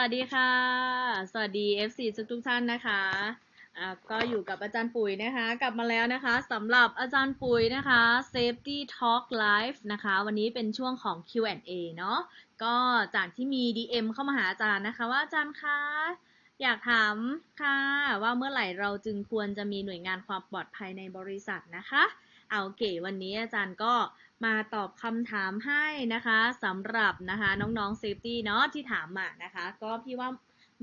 วัสดีค่ะ สวัสดี FC ทุกทุกท่านนะคะอ่าก็อยู่กับอาจารย์ปุ๋ยนะคะ กลับมาแล้วนะคะสำหรับอาจารย์ปุ๋ยนะคะ Safety Talk Live นะคะ วันนี้เป็นช่วงของ Q&A เนาะก็จากที่มี DM เข้ามาหาอาจารย์นะคะ ว่าอาจารย์คะอยากถามค่ะว่าเมื่อไหร่เราจึงควรจะมีหน่วยงานความปลอดภัยในบริษัทนะคะ เอาโอเควันนี้อาจารย์ก็ มาตอบคำถามให้นะคะสำหรับนะคะน้องๆ Safety เนาะที่ถามมานะคะ ก็พี่ว่า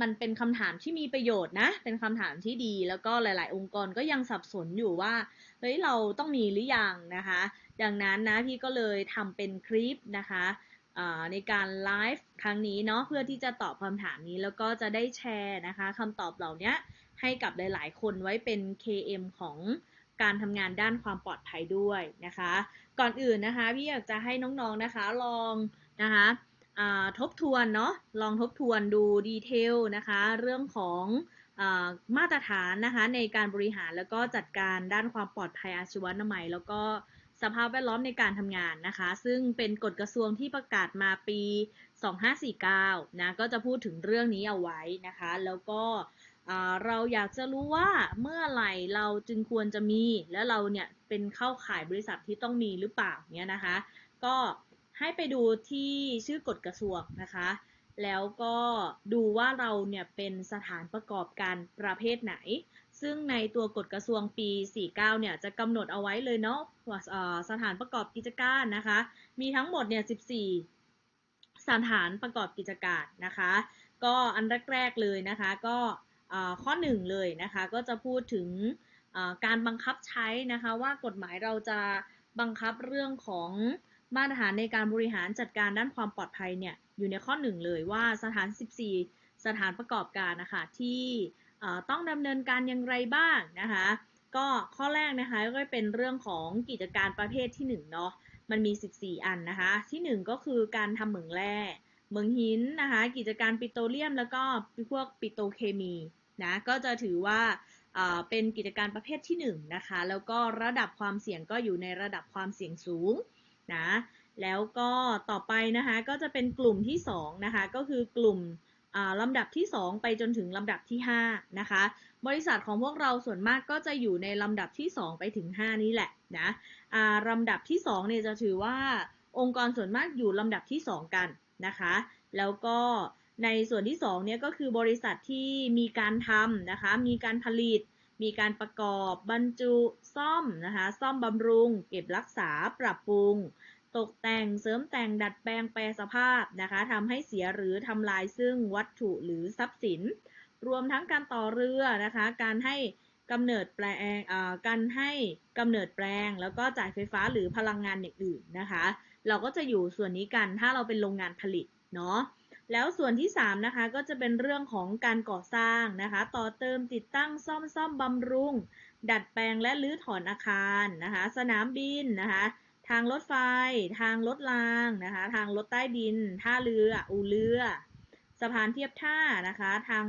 มันเป็นคำถามที่มีประโยชน์นะ เป็นคำถามที่ดี แล้วก็หลาย ๆ องค์กรก็ยังสับสนอยู่ว่า เฮ้ย เราต้องมีหรือยังนะคะ ดังนั้นนะพี่ก็เลยทำเป็นคลิปนะคะในการไลฟ์ครั้งนี้เนาะเพื่อที่จะตอบคำถามนี้แล้วก็จะได้แชร์นะคะคำตอบเหล่านี้ให้กับหลาย ๆ คนไว้เป็น KM ของ การทำงานด้านความปลอดภัยด้วยนะคะ ก่อนอื่นนะคะพี่อยากจะให้น้องๆนะคะลองนะคะทบทวนเนาะลองทบทวนดูดีเทลนะคะเรื่องของอมาตรฐานนะคะในการบริหารแล้วก็จัดการด้านความปลอดภัยอาชีวนามัย แล้วก็สภาพแวดล้อมในการทำงานนะคะ ซึ่งเป็นกฎกระทรวงที่ประกาศมาปี 2549 นะก็จะพูดถึงเรื่องนี้เอาไว้นะคะ แล้วก็ เราอยากจะรู้ว่าเมื่อไหร่เราจึงควรจะมี และเราเนี่ยเป็นเข้าข่ายบริษัทที่ต้องมีหรือเปล่าเนี่ยนะคะ ก็ให้ไปดูที่ชื่อกฎกระทรวงนะคะ แล้วก็ดูว่าเราเนี่ยเป็นสถานประกอบการประเภทไหน ซึ่งในตัวกฎกระทรวงปี 49 เนี่ยจะกำหนดเอาไว้เลยเนาะว่าสถานประกอบกิจการนะคะ มีทั้งหมดเนี่ย 14 สถานประกอบกิจการนะคะ ก็อันแรกๆเลยนะคะก็ ข้อหนึ่งเลยนะคะก็จะพูดถึงการบังคับใช้นะคะว่ากฎหมายเราจะบังคับเรื่องของมาตรฐานในการบริหารจัดการด้านความปลอดภัยเนี่ยอยู่ในข้อหนึ่งเลยว่าสถาน 14 สถานประกอบการนะคะที่ต้องดำเนินการอย่างไรบ้างนะคะก็ข้อแรกนะคะก็เป็นเรื่องของกิจการประเภทที่1เนาะมันมี 14 อันนะคะ ที่ 1 ก็คือการทำเหมืองแร่เหมืองหินนะคะ กิจการปิโตรเลียม แล้วก็พวกปิโตรเคมี นะก็จะถือว่าเป็นกิจการประเภทที่1นะคะแล้วก็ระดับความเสี่ยงก็อยู่ในระดับความเสี่ยงสูงนะแล้วก็ต่อไปนะคะก็จะเป็นกลุ่มที่2นะคะก็คือกลุ่มลำดับที่ 2 ไปจนถึงลำดับที่5นะคะบริษัทของพวกเราส่วนมากก็จะอยู่ในลำดับที่ 2 ไปถึง 5 นี้แหละนะลำดับที่2เนี่ยจะถือว่าองค์กรส่วนมากอยู่ลำดับที่ 2 กันนะคะ แล้วก็ ในส่วนที่2เนี่ยก็คือบริษัทที่มีการทำนะคะ มีการผลิต มีการประกอบ บรรจุ ซ่อมนะคะ ซ่อมบำรุง เก็บรักษา ปรับปรุง ตกแต่ง เสริมแต่ง ดัดแปลง แปรสภาพนะคะทำให้เสียหรือทำลายซึ่งวัตถุหรือทรัพย์สิน รวมทั้งการต่อเรือนะคะ การให้กำเนิดแปลงการให้กำเนิดแปลง แล้วก็จ่ายไฟฟ้าหรือพลังงานอย่างอื่นนะคะ เราก็จะอยู่ส่วนนี้กัน ถ้าเราเป็นโรงงานผลิตเนาะ แล้วส่วนที่3นะคะก็จะเป็นเรื่องของการก่อสร้างนะคะ ต่อเติมติดตั้งซ่อมซ่อมบำรุง ดัดแปลงและรื้อถอนอาคารนะคะ สนามบินนะคะ ทางรถไฟ ทางรถรางนะคะ ทางรถใต้ดิน ท่าเรือ อูเรือ สะพานเทียบท่านะคะ ทาง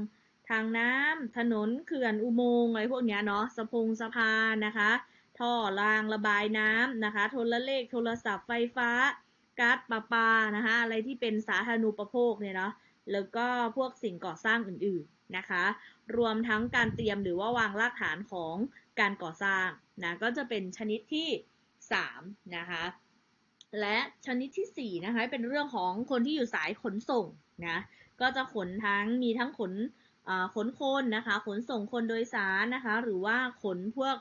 ทางน้ำถนนเขื่อนอุโมงค์อะไรพวกนี้เนาะสะพงสะพานนะคะ ท่อรางระบายน้ำนะคะ โทรเลขโทรศัพท์ไฟฟ้า ก๊าซประปานะคะอะไรที่เป็นสาธารณูปโภคเนี่ยเนาะแล้วก็พวกสิ่งก่อสร้างอื่นๆนะคะ รวมทั้งการเตรียมหรือว่าวางรากฐานของการก่อสร้างนะก็จะเป็นชนิดที่3นะคะและชนิดที่4นะคะเป็นเรื่องของคนที่อยู่สายขนส่งนะก็จะขนทั้งมีทั้งขนขนคนนะคะ ขนส่งคนโดยสารนะคะ หรือว่าขนพวก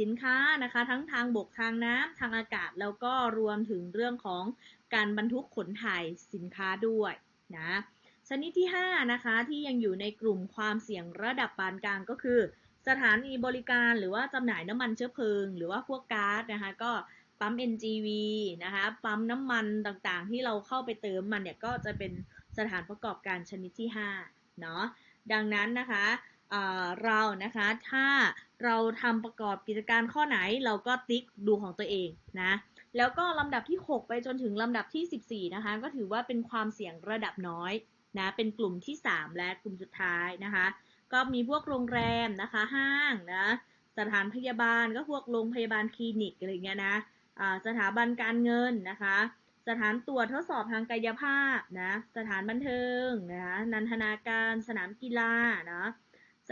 สินค้านะคะ ทั้งทางบกทางน้ำทางอากาศแล้วก็รวมถึงเรื่องของการบรรทุกขนถ่ายสินค้าด้วยนะชนิดที่ 5 นะคะ ที่ยังอยู่ในกลุ่มความเสี่ยงระดับปานกลางก็คือ สถานีบริการหรือว่าจำหน่ายน้ำมันเชื้อเพลิง หรือว่าพวกก๊าซนะคะก็ปั๊ม NGV นะคะปั๊มน้ำมันต่างๆ ที่เราเข้าไปเติมมันเนี่ยก็จะเป็นสถานประกอบการชนิดที่5เนาะดังนั้นนะคะ เรานะคะถ้าเราทำประกอบกิจการข้อไหนเราก็ติ๊กดูของตัวเองนะแล้วก็ลำดับที่ 6 ไปจนถึงลำดับที่ 14 นะคะ ก็ถือว่าเป็นความเสี่ยงระดับน้อยนะเป็นกลุ่มที่ 3 และกลุ่มสุดท้ายนะคะ ก็มีพวกโรงแรมนะคะห้างนะสถานพยาบาลก็พวกโรงพยาบาลคลินิกอะไรเงี้ยนะสถาบันการเงินนะคะ สถานตรวจทดสอบทางกายภาพนะสถานบันเทิงนะคะนันทนาการสนามกีฬานะ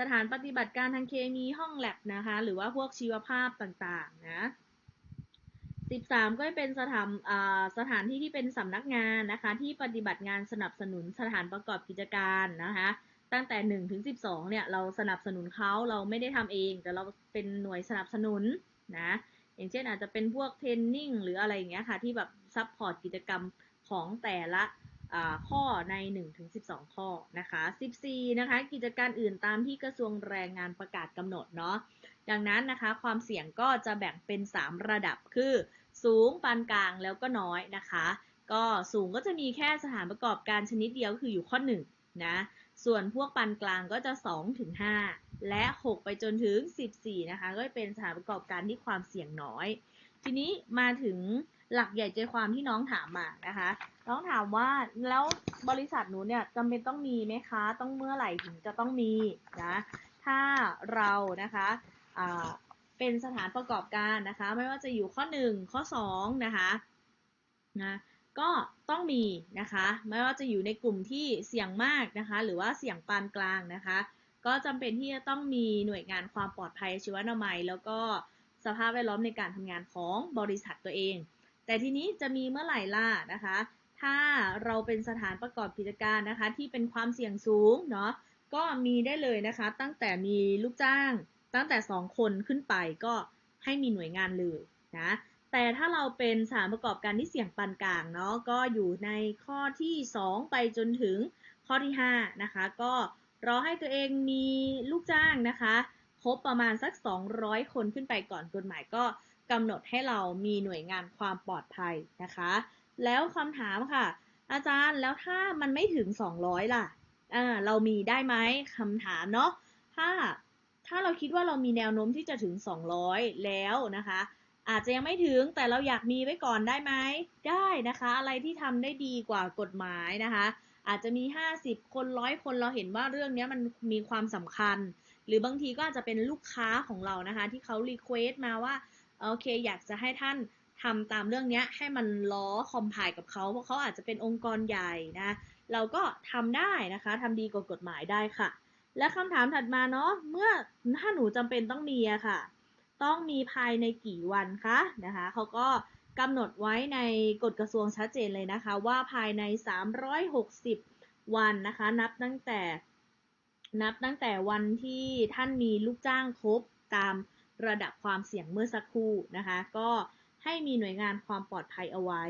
สถานปฏิบัติการทางเคมีห้องแลบนะคะ หรือว่าพวกชีวภาพต่างๆนะ13 ก็เป็นสถานสถานที่ที่เป็นสำนักงานนะคะที่ปฏิบัติงานสนับสนุนสถานประกอบกิจการนะคะตั้งแต่1ถึง12เนี่ยเราสนับสนุนเขาเราไม่ได้ทำเองแต่เราเป็นหน่วยสนับสนุนนะอย่างเช่นอาจจะเป็นพวกเทรนนิ่งหรืออะไรอย่างเงี้ยค่ะที่แบบซัพพอร์ตกิจกรรมของแต่ละ ข้อใน 1-12 ข้อนะคะ 14 นะคะ กิจการอื่นตามที่กระทรวงแรงงานประกาศกำหนดเนาะ ดังนั้นนะคะ ความเสี่ยงก็จะแบ่งเป็น 3 ระดับคือ สูง ปานกลาง แล้วก็น้อยนะคะ ก็สูงก็จะมีแค่สถานประกอบการชนิดเดียวคืออยู่ข้อ 1 นะ ส่วนพวกปานกลางก็จะ2ถึง5และ 6 ไปจนถึง 14 นะคะ ก็เป็นสถานประกอบการที่ความเสี่ยงน้อย ทีนี้มาถึงหลักใหญ่ใจความที่น้องถามมานะคะ น้องถามว่าแล้วบริษัทหนูเนี่ยจำเป็นต้องมีไหมคะ ต้องเมื่อไหร่ถึงจะต้องมีนะ ถ้าเรานะคะเป็นสถานประกอบการนะคะ ไม่ว่าจะอยู่ข้อ 1 ข้อ2นะคะนะก็ต้องมีนะคะ ไม่ว่าจะอยู่ในกลุ่มที่เสี่ยงมากนะคะ หรือว่าเสี่ยงปานกลางนะคะ ก็จำเป็นที่จะต้องมีหน่วยงานความปลอดภัยชีวนามัย แล้วก็ สภาพแวดล้อมในการทำงานของบริษัทตัวเอง แต่ทีนี้จะมีเมื่อไหร่ล่ะนะคะ ถ้าเราเป็นสถานประกอบกิจการนะคะ ที่เป็นความเสี่ยงสูงเนาะก็มีได้เลยนะคะ ตั้งแต่มีลูกจ้าง ตั้งแต่ 2 คนขึ้นไปก็ให้มีหน่วยงานเลยนะแต่ถ้าเราเป็นสถานประกอบการที่เสี่ยงปานกลางเนาะก็อยู่ในข้อที่ 2 ไปจนถึงข้อที่5นะคะก็รอให้ตัวเองมีลูกจ้างนะคะ ครบประมาณสัก 200 คนขึ้นไปก่อนกฎหมายก็กำหนดให้เรามีหน่วยงานความปลอดภัยนะคะ แล้วคำถามค่ะ อาจารย์แล้วถ้ามันไม่ถึง 200 ล่ะอ่าเรามีได้ไหมคำถามเนาะถ้าถ้าเราคิดว่าเรามีแนวโน้มที่จะถึง 200 แล้วนะคะ อาจจะยังไม่ถึงแต่เราอยากมีไว้ก่อนได้ไหมได้นะคะ อะไรที่ทำได้ดีกว่ากฎหมายนะคะ อาจจะมี 50 คนร้อยคนเราเห็นว่าเรื่องนี้มันมีความสำคัญ หรือบางทีก็อาจจะเป็นลูกค้าของเรานะคะ ที่เขารีเควสมาว่าโอเคอยากจะให้ท่านทำตามเรื่องนี้ให้มันล้อคอมไพล์กับเขาเพราะเขาอาจจะเป็นองค์กรใหญ่นะ เราก็ทำได้นะคะทำดีกว่ากฎหมายได้ค่ะ และคำถามถัดมาเนาะเมื่อถ้าหนูจำเป็นต้องมีอะค่ะ ต้องมีภายในกี่วันคะนะคะเขาก็กำหนดไว้ในกฎกระทรวงชัดเจนเลยนะคะ ว่าภายใน 360 วันนะคะ นับตั้งแต่ นับตั้งแต่วันที่ท่านมีลูกจ้างครบตามระดับความเสี่ยงเมื่อสักครู่นะคะ ก็ให้มีหน่วยงานความปลอดภัยเอาไว้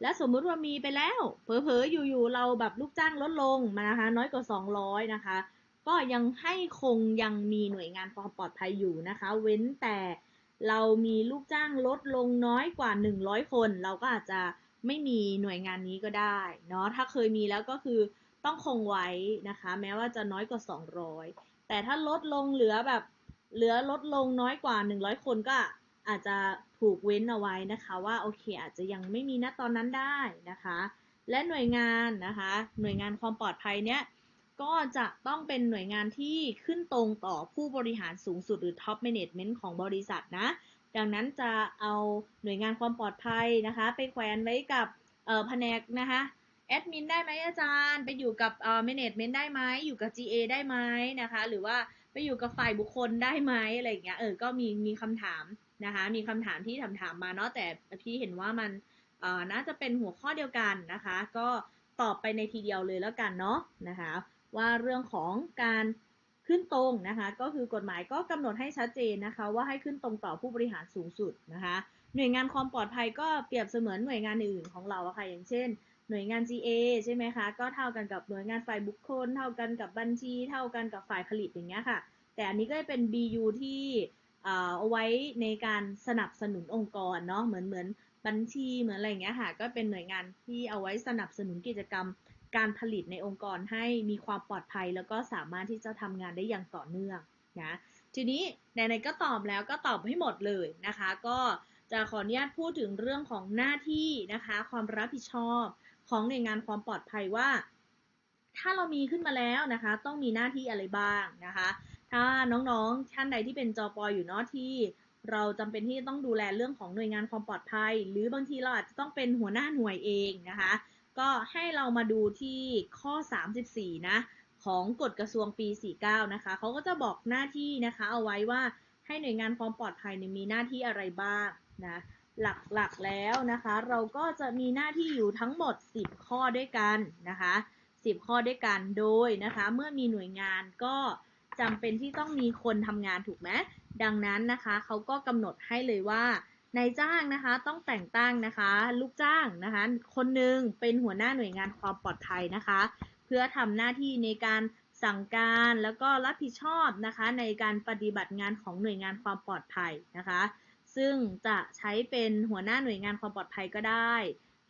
และสมมุติว่ามีไปแล้ว เผลอๆ อยู่ๆ เราแบบลูกจ้างลดลงมานะคะ น้อยกว่า 200 นะคะ ก็ยังให้คงยังมีหน่วยงานความปลอดภัยอยู่นะคะ เว้นแต่เรามีลูกจ้างลดลงน้อยกว่า 100 คน เราก็อาจจะไม่มีหน่วยงานนี้ก็ได้เนาะถ้าเคยมีแล้วก็คือ ต้องคงไว้นะคะ แม้ว่าจะน้อยกว่า 200 แต่ถ้าลดลงเหลือแบบเหลือลดลงน้อยกว่า 100 คนก็อาจจะถูกเว้นเอาไว้นะคะว่าโอเคอาจจะยังไม่มีณตอนนั้นได้นะคะ และหน่วยงานนะคะ หน่วยงานความปลอดภัยเนี้ยก็จะต้องเป็นหน่วยงานที่ขึ้นตรงต่อผู้บริหารสูงสุดหรือ Top Management ของบริษัทนะ ดังนั้นจะเอาหน่วยงานความปลอดภัยนะคะ ไปแขวนไว้กับแผนกนะคะ แอดมินได้ไหมอาจารย์ ไปอยู่กับเอ่อ management ได้ไหมอยู่กับ GA ได้ไหมนะคะ หรือว่าไปอยู่กับฝ่ายบุคคลได้ไหมอะไรอย่างเงี้ยเออก็มีมีคำถามนะคะ มีคำถามที่ถามถามมาเนาะแต่พี่เห็นว่ามันเอ่อน่าจะเป็นหัวข้อเดียวกันนะคะ ก็ตอบไปในทีเดียวเลยแล้วกันเนาะนะคะ ว่าเรื่องของการขึ้นตรงนะคะ ก็คือกฎหมายก็กำหนดให้ชัดเจนนะคะ ว่าให้ขึ้นตรงต่อผู้บริหารสูงสุดนะคะ หน่วยงานความปลอดภัยก็เปรียบเสมือนหน่วยงานอื่นของเราอะค่ะอย่างเช่น หน่วยงาน GA ใช่ไหมคะ ก็เท่ากันกับหน่วยงานฝ่ายบุคคล เท่ากันกับบัญชี เท่ากันกับฝ่ายผลิตอย่างเงี้ยค่ะ แต่อันนี้ก็จะเป็น BU ที่เอาไว้ในการสนับสนุนองค์กรเนาะ เหมือนเหมือนบัญชีเหมือนอะไรเงี้ยค่ะ ก็เป็นหน่วยงานที่เอาไว้สนับสนุนกิจกรรมการผลิตในองค์กรให้มีความปลอดภัย แล้วก็สามารถที่จะทำงานได้อย่างต่อเนื่องนะ ทีนี้ไหนๆก็ตอบแล้วก็ตอบให้หมดเลยนะคะ ก็จะขออนุญาตพูดถึงเรื่องของหน้าที่นะคะ ความรับผิดชอบ ของหน่วยงานความปลอดภัยว่า ถ้าเรามีขึ้นมาแล้วนะคะ ต้องมีหน้าที่อะไรบ้างนะคะ ถ้าน้องๆท่านใดที่เป็นจอปออยู่เนาะที่เราจำเป็นที่จะต้องดูแลเรื่องของหน่วยงานความปลอดภัย หรือบางทีเราอาจจะต้องเป็นหัวหน้าหน่วยเองนะคะ ก็ให้เรามาดูที่ข้อ 34 นะ ของกฎกระทรวงปี 49 นะคะเขาก็จะบอกหน้าที่นะคะ เอาไว้ว่าให้หน่วยงานความปลอดภัยมีหน้าที่อะไรบ้างนะ หลักๆแล้วนะคะ เราก็จะมีหน้าที่อยู่ทั้งหมด 10 ข้อด้วยกันนะคะ 10 ข้อด้วยกันโดยนะคะ เมื่อมีหน่วยงานก็จำเป็นที่ต้องมีคนทำงานถูกไหมดังนั้นนะคะเขาก็กำหนดให้เลยว่านายจ้างนะคะต้องแต่งตั้งนะคะ ลูกจ้างนะคะ คนหนึ่งเป็นหัวหน้าหน่วยงานความปลอดภัยนะคะ เพื่อทำหน้าที่ในการสั่งการแล้วก็รับผิดชอบนะคะ ในการปฏิบัติงานของหน่วยงานความปลอดภัยนะคะ ซึ่งจะใช้เป็นหัวหน้าหน่วยงานความปลอดภัยก็ได้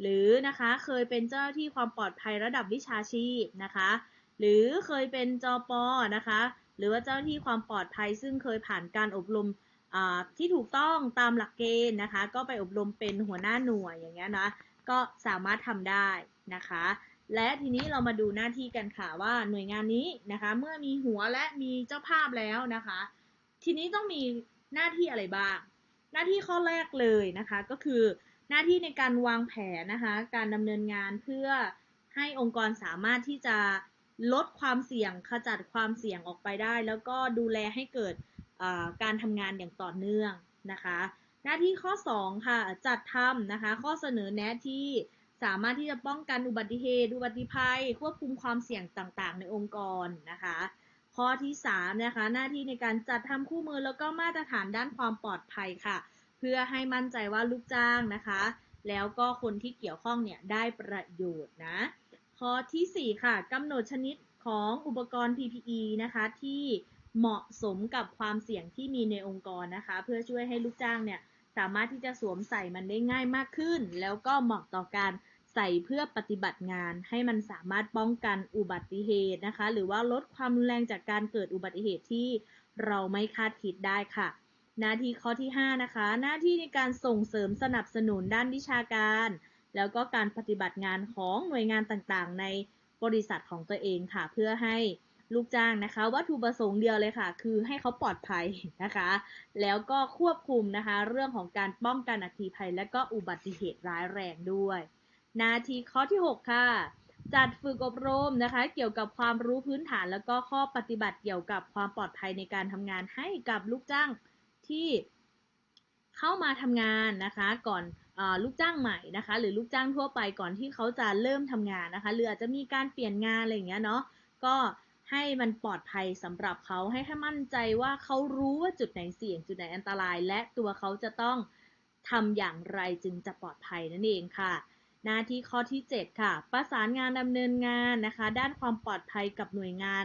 หรือนะคะเคยเป็นเจ้าหน้าที่ความปลอดภัยระดับวิชาชีพนะคะ หรือเคยเป็นจอปอนะคะ หรือว่าเจ้าหน้าที่ความปลอดภัย ซึ่งเคยผ่านการอบรมที่ถูกต้องตามหลักเกณฑ์นะคะ ก็ไปอบรมเป็นหัวหน้าหน่วยอย่างเงี้ยนะก็สามารถทำได้นะคะ และทีนี้เรามาดูหน้าที่กันค่ะว่าหน่วยงานนี้นะคะ เมื่อมีหัวและมีเจ้าภาพแล้วนะคะ ทีนี้ต้องมีหน้าที่อะไรบ้าง หน้าที่ข้อแรกเลยนะคะก็คือหน้าที่ในการวางแผนนะคะ การดำเนินงานเพื่อให้องค์กรสามารถที่จะลดความเสี่ยงขจัดความเสี่ยงออกไปได้ แล้วก็ดูแลให้เกิดการทำงานอย่างต่อเนื่องนะคะ หน้าที่ข้อ 2 ค่ะ จัดทำนะคะ ข้อเสนอแนะที่สามารถที่จะป้องกันอุบัติเหตุ อุบัติภัย ควบคุมความเสี่ยงต่างๆ ในองค์กรนะคะ ข้อที่3นะคะหน้าที่ในการจัดทำคู่มือแล้วก็มาตรฐานด้านความปลอดภัยค่ะ เพื่อให้มั่นใจว่าลูกจ้างนะคะ แล้วก็คนที่เกี่ยวข้องเนี่ยได้ประโยชน์นะข้อที่ 4 ค่ะกำหนดชนิดของอุปกรณ์ PPE นะคะที่เหมาะสมกับความเสี่ยงที่มีในองค์กรนะคะ เพื่อช่วยให้ลูกจ้างเนี่ยสามารถที่จะสวมใส่มันได้ง่ายมากขึ้น แล้วก็เหมาะต่อการ ใส่เพื่อปฏิบัติงานให้มันสามารถป้องกันอุบัติเหตุนะคะ หรือว่าลดความรุนแรงจากการเกิดอุบัติเหตุที่เราไม่คาดคิดได้ค่ะ หน้าที่ข้อที่ 5 นะคะ หน้าที่ในการส่งเสริมสนับสนุนด้านวิชาการ แล้วก็การปฏิบัติงานของหน่วยงานต่างๆ ในบริษัทของตัวเองค่ะ เพื่อให้ลูกจ้างนะคะ วัตถุประสงค์เดียวเลยค่ะ คือให้เขาปลอดภัยนะคะ แล้วก็ควบคุมนะคะ เรื่องของการป้องกันอัคคีภัย และก็อุบัติเหตุร้ายแรงด้วย นาทีข้อที่ 6 ค่ะ จัดฝึกอบรมนะคะ เกี่ยวกับความรู้พื้นฐานแล้วก็ข้อปฏิบัติเกี่ยวกับความปลอดภัยในการทำงานให้กับลูกจ้างที่เข้ามาทำงานนะคะก่อนอลูกจ้างใหม่นะคะ หรือลูกจ้างทั่วไปก่อนที่เขาจะเริ่มทำงานนะคะหรืออาจจะมีการเปลี่ยนงานอะไรอย่างเงี้ยเนาะก็ให้มันปลอดภัยสำหรับเขาให้ให้มั่นใจว่าเขารู้ว่าจุดไหนเสี่ยง จุดไหนอันตราย และตัวเขาจะต้องทำอย่างไรจึงจะปลอดภัยนั่นเองค่ะ หน้าที่ข้อที่ 7 ค่ะ ประสานงานดำเนินงานนะคะ ด้านความปลอดภัยกับหน่วยงาน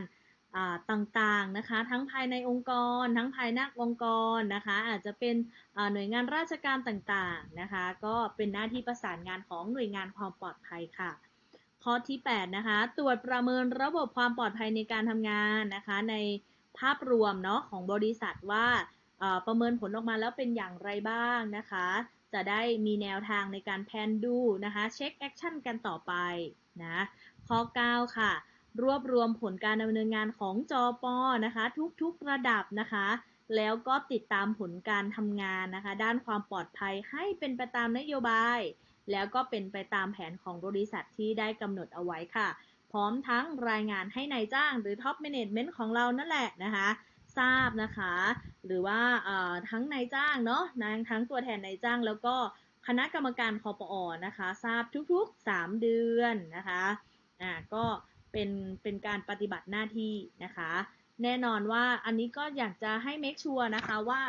ต่างๆนะคะ ทั้งภายในองค์กร ทั้งภายนอกองค์กรนะคะ อาจจะเป็นหน่วยงานราชการต่างๆนะคะ ก็เป็นหน้าที่ประสานงานของหน่วยงานความปลอดภัยค่ะ ข้อที่ 8 นะคะ ตรวจประเมินระบบความปลอดภัยในการทำงานนะคะ ในภาพรวมเนาะของบริษัทว่าประเมินผลออกมาแล้วเป็นอย่างไรบ้างนะคะ จะได้มีแนวทางในการแพนดูนะคะเช็คแอคชั่นกันต่อไปนะข้อ 9 ค่ะ รวบรวมผลการดำเนินงานของจอปอนะคะ ทุกๆระดับนะคะ แล้วก็ติดตามผลการทำงานนะคะ ด้านความปลอดภัยให้เป็นไปตามนโยบาย แล้วก็เป็นไปตามแผนของบริษัทที่ได้กำหนดเอาไว้ค่ะ พร้อมทั้งรายงานให้ในายจ้างหรือท็อปแมネจเมนต์ของเรานั่นแหละนะคะ ทราบนะคะ หรือว่าทั้งนายจ้างเนาะทั้งตัวแทนนายจ้างแล้วก็คณะกรรมการคอปอนะคะ ทราบทุกๆ 3 เดือนนะคะอ่าก็เป็นเป็นการปฏิบัติหน้าที่นะคะ แน่นอนว่าอันนี้ก็อยากจะให้ make sure นะคะว่า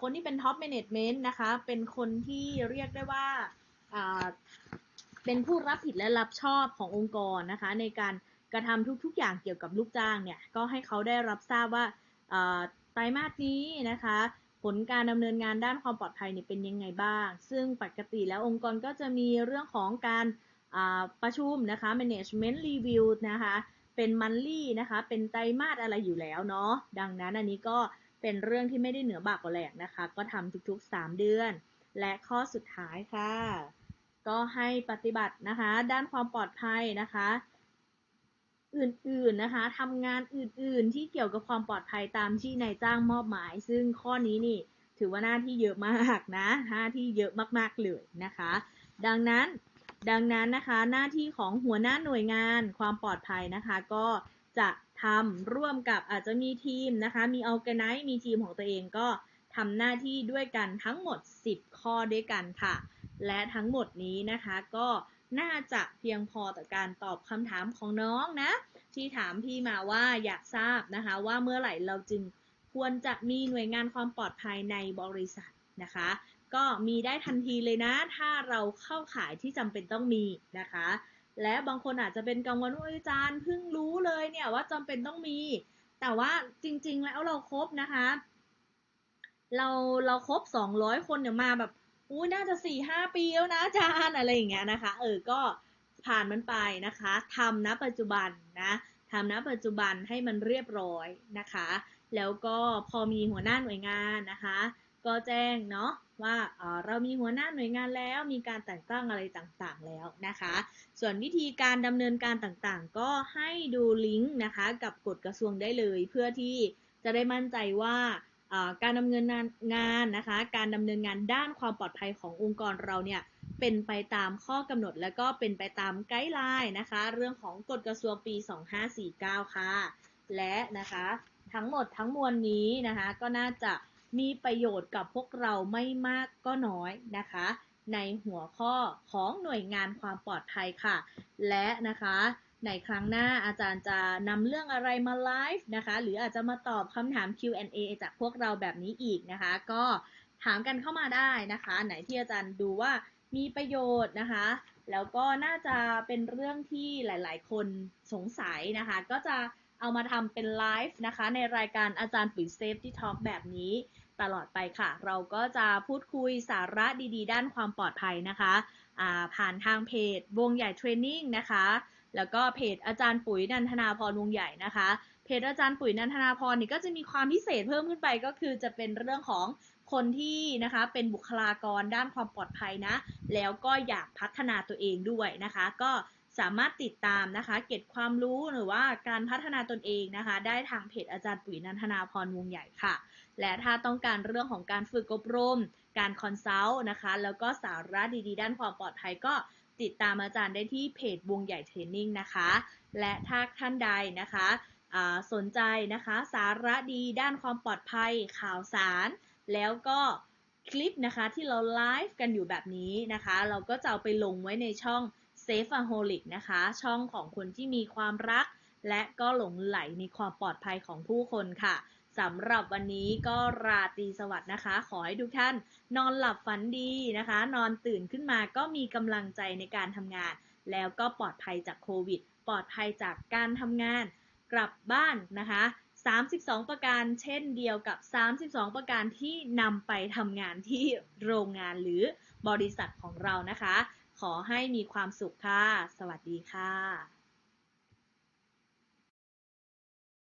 คนที่เป็นท็อปแมネจเมนต์นะคะ เป็นคนที่เรียกได้ว่าเป็นผู้รับผิดและรับชอบขององค์กรนะคะ ในการกระทำทุกๆ อย่างเกี่ยวกับลูกจ้างเนี่ย ก็ให้เขาได้รับทราบว่า ไตรมาสนี้นะคะ ผลการดำเนินงานด้านความปลอดภัยเนี่ยเป็นยังไงบ้าง ซึ่งปกติแล้วองค์กรก็จะมีเรื่องของการประชุมนะคะ management review นะคะเป็นมันลี่นะคะ เป็นไตรมาสอะไรอยู่แล้วเนาะ ดังนั้นอันนี้ก็เป็นเรื่องที่ไม่ได้เหนือบากกว่าแหลกนะคะ ก็ทำทุกๆ 3 เดือน และข้อสุดท้ายค่ะ ก็ให้ปฏิบัตินะคะ ด้านความปลอดภัยนะคะ อื่นๆนะคะทำงานอื่นๆ ที่เกี่ยวกับความปลอดภัยตามที่นายจ้างมอบหมาย ซึ่งข้อนี้นี่ถือว่าหน้าที่เยอะมากนะหน้าที่เยอะมากๆเลยนะคะ ดังนั้นดังนั้นนะคะหน้าที่ของหัวหน้าหน่วยงานความปลอดภัยนะคะ ก็จะทำร่วมกับอาจจะมีทีมนะคะ มี organize มีทีมของตัวเองก็ทำหน้าที่ด้วยกันทั้งหมด 10 ข้อด้วยกันค่ะ และทั้งหมดนี้นะคะก็ น่าจะเพียงพอต่อการตอบคำถามของน้องนะ ที่ถามพี่มาว่าอยากทราบนะคะ ว่าเมื่อไหร่เราจึงควรจะมีหน่วยงานความปลอดภัยในบริษัทนะคะ ก็มีได้ทันทีเลยนะ ถ้าเราเข้าขายที่จำเป็นต้องมีนะคะ และบางคนอาจจะเป็นกังวลว่าอาจารย์เพิ่งรู้เลยเนี่ยว่าจำเป็นต้องมี แต่ว่าจริง ๆ แล้วเราครบนะคะ เราเราครบ 200 คนเนี่ยมาแบบ อู้น่าจะ4-5ปีแล้วนะอาจารย์อะไรอย่างเงี้ยนะคะ เออ ก็ผ่านมันไปนะคะทำนะปัจจุบันนะทำนะปัจจุบันให้มันเรียบร้อยนะคะ แล้วก็พอมีหัวหน้าหน่วยงานนะคะ ก็แจ้งเนาะว่าเเรามีหัวหน้าหน่วยงานแล้ว มีการแต่งตั้งอะไรต่างๆแล้วนะคะ ส่วนวิธีการดำเนินการต่างๆ ก็ให้ดูลิงก์นะคะ กับกฎกระทรวงได้เลย เพื่อที่จะได้มั่นใจว่า การดำเนินงานนะคะ การดำเนินงานด้านความปลอดภัยขององค์กรเราเนี่ยเป็นไปตามข้อกำหนดและก็เป็นไปตามไกด์ไลน์นะคะ เรื่องของกฎกระทรวงปี 2549 ค่ะ และนะคะทั้งหมดทั้งมวลนี้นะคะ ก็น่าจะมีประโยชน์กับพวกเราไม่มากก็น้อยนะคะ ในหัวข้อของหน่วยงานความปลอดภัยค่ะ และนะคะ ในครั้งหน้าอาจารย์จะนำเรื่องอะไรมาไลฟ์นะคะ หรืออาจจะมาตอบคำถาม Q&A จากพวกเราแบบนี้อีกนะคะ ก็ถามกันเข้ามาได้นะคะ ไหนที่อาจารย์ดูว่ามีประโยชน์นะคะ แล้วก็น่าจะเป็นเรื่องที่หลาย ๆ คนสงสัยนะคะ ก็จะเอามาทำเป็นไลฟ์นะคะ ในรายการอาจารย์ปุ๋ยเซฟที่ทอล์กแบบนี้ตลอดไปค่ะ เราก็จะพูดคุยสาระดี ๆ ด้านความปลอดภัยนะคะะผ่านทางเพจวงใหญ่เทรนนิ่งนะคะ แล้วก็เพจอาจารย์ปุ๋ยนันทนาพรวงใหญ่นะคะ เพจอาจารย์ปุ๋ยนันทนาพรนี่ก็จะมีความพิเศษเพิ่มขึ้นไปก็คือจะเป็นเรื่องของคนที่นะคะเป็นบุคลากรด้านความปลอดภัยนะ แล้วก็อยากพัฒนาตัวเองด้วยนะคะ ก็สามารถติดตามนะคะ เก็บความรู้หรือว่าการพัฒนาตนเองนะคะ ได้ทางเพจอาจารย์ปุ๋ยนันทนาพรวงใหญ่ค่ะ และถ้าต้องการเรื่องของการฝึกอบรม การคอนซัลท์นะคะ แล้วก็สาระดีๆ ด้านความปลอดภัยก็ ติดตามอาจารย์ได้ที่เพจวงใหญ่เทรนนิ่งนะคะ และถ้าท่านใดนะคะสนใจนะคะสาระดีด้านความปลอดภัยข่าวสาร แล้วก็คลิปนะคะที่เราไลฟ์กันอยู่แบบนี้นะคะ เราก็จะเอาไปลงไว้ในช่อง Safe a h o l i c นะคะ ช่องของคนที่มีความรัก และก็หลงไหลในความปลอดภัยของผู้คนค่ะ สำหรับวันนี้ก็ราตรีสวัสดิ์นะคะ ขอให้ทุกท่านนอนหลับฝันดีนะคะ นอนตื่นขึ้นมาก็มีกำลังใจในการทำงาน แล้วก็ปลอดภัยจากโควิด ปลอดภัยจากการทำงาน กลับบ้านนะคะ 32 ประการเช่นเดียวกับ 32 ประการที่นำไปทำงานที่โรงงานหรือบริษัทของเรานะคะ ขอให้มีความสุขค่ะ สวัสดีค่ะ